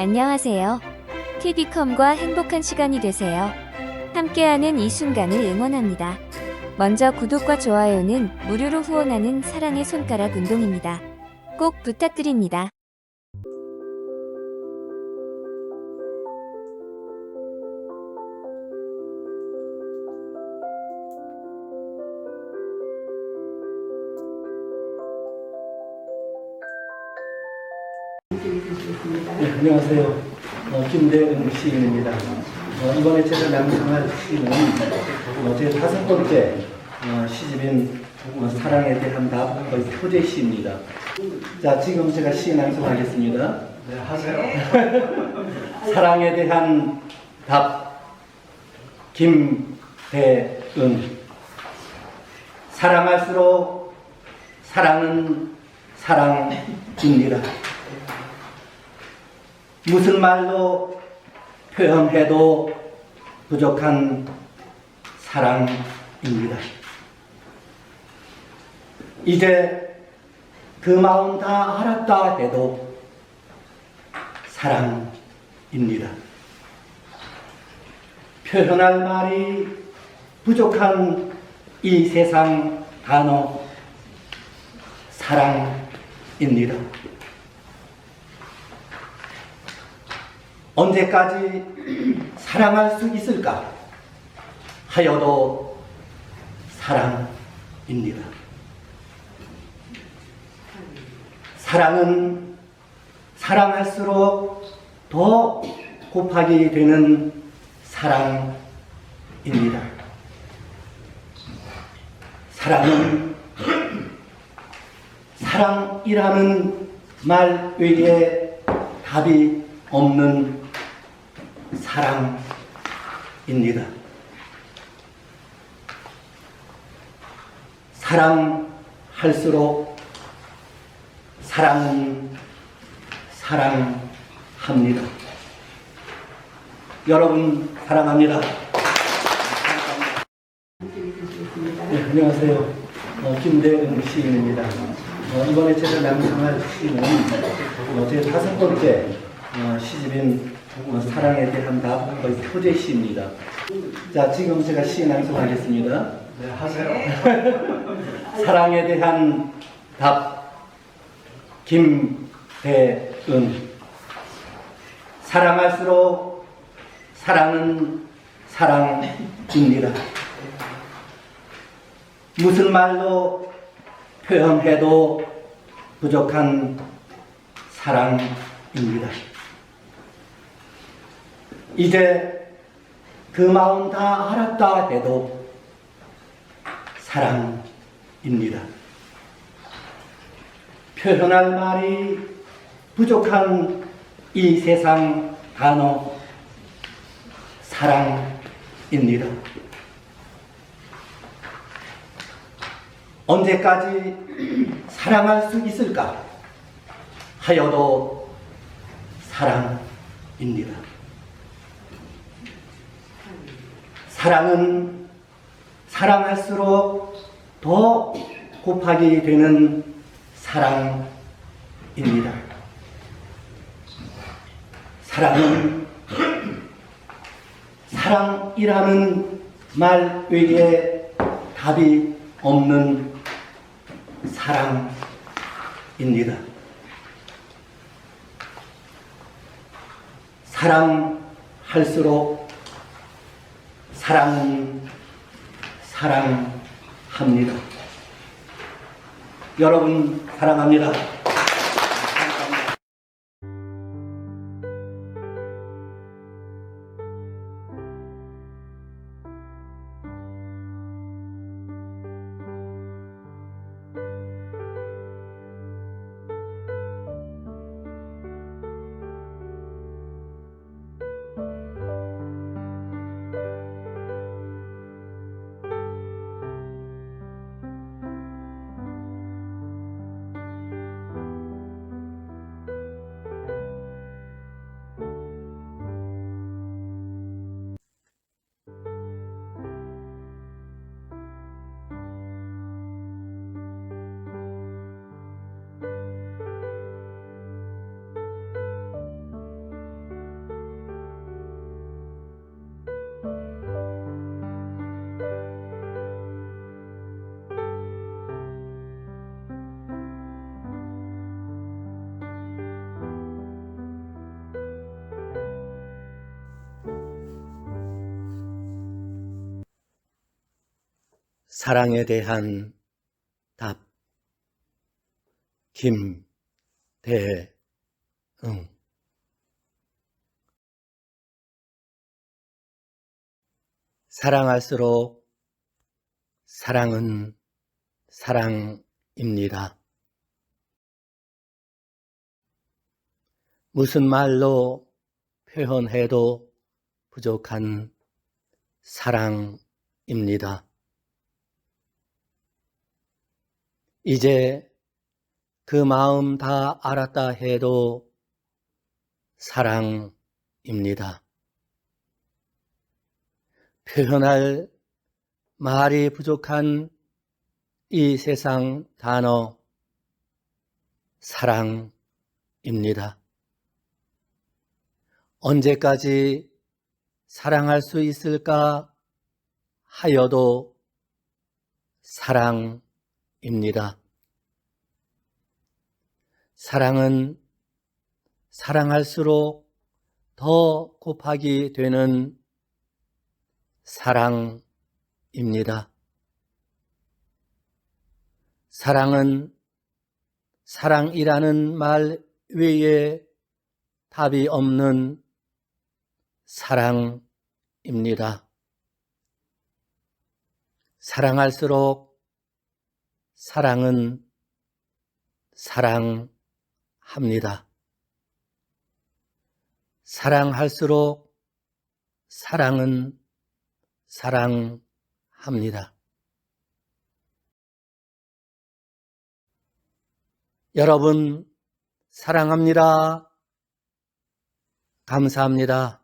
안녕하세요. TV컴과 행복한 시간이 되세요. 함께하는 이 순간을 응원합니다. 먼저 구독과 좋아요는 무료로 후원하는 사랑의 손가락 운동입니다. 꼭 부탁드립니다. 네, 안녕하세요. 어, 김대은 시인입니다. 어, 이번에 제가 낭송할 시는 어, 제 다섯 번째 어, 시집인 어, 사랑에 대한 답 거의 표제 시입니다. 자, 지금 제가 시 낭송하겠습니다. 네, 하세요. 사랑에 대한 답 김대은 사랑할수록 사랑은 사랑입니다. 무슨 말로 표현해도 부족한 사랑입니다. 이제 그 마음 다 알았다 해도 사랑입니다. 표현할 말이 부족한 이 세상 단어 사랑입니다. 언제까지 사랑할 수 있을까 하여도 사랑입니다. 사랑은 사랑할수록 더 곱하기 되는 사랑입니다. 사랑은 사랑이라는 말 외에 답이 없는 사랑입니다. 사랑할수록 사랑은 사랑합니다. 여러분 사랑합니다. 네, 안녕하세요. 어, 김대은 시인입니다. 어, 이번에 제가 낭송할 시는 어, 제 다섯 번째 어, 시집인 어, 사랑에 대한 답 거의 표제 시입니다. 자, 지금 제가 시 낭송하겠습니다. 네, 하세요. 사랑에 대한 답 김대은 사랑할수록 사랑은 사랑입니다. 무슨 말로 표현해도 부족한 사랑입니다. 이제 그 마음 다 알았다 해도 사랑입니다. 표현할 말이 부족한 이 세상 단어 사랑입니다. 언제까지 사랑할 수 있을까 하여도 사랑입니다. 사랑은 사랑할수록 더 곱하기 되는 사랑입니다. 사랑은 사랑이라는 말 외에 답이 없는 사랑입니다. 사랑할수록 사랑은 사랑합니다. 여러분 사랑합니다. 사랑에 대한 답. 김대응. 사랑할수록 사랑은 사랑입니다. 무슨 말로 표현해도 부족한 사랑입니다. 이제 그 마음 다 알았다 해도 사랑입니다. 표현할 말이 부족한 이 세상 단어 사랑입니다. 언제까지 사랑할 수 있을까 하여도 사랑 입니다. 사랑은 사랑할수록 더 곱하기 되는 사랑입니다. 사랑은 사랑이라는 말 외에 답이 없는 사랑입니다. 사랑할수록 사랑은 사랑합니다. 사랑할수록 사랑은 사랑합니다. 여러분, 사랑합니다. 감사합니다.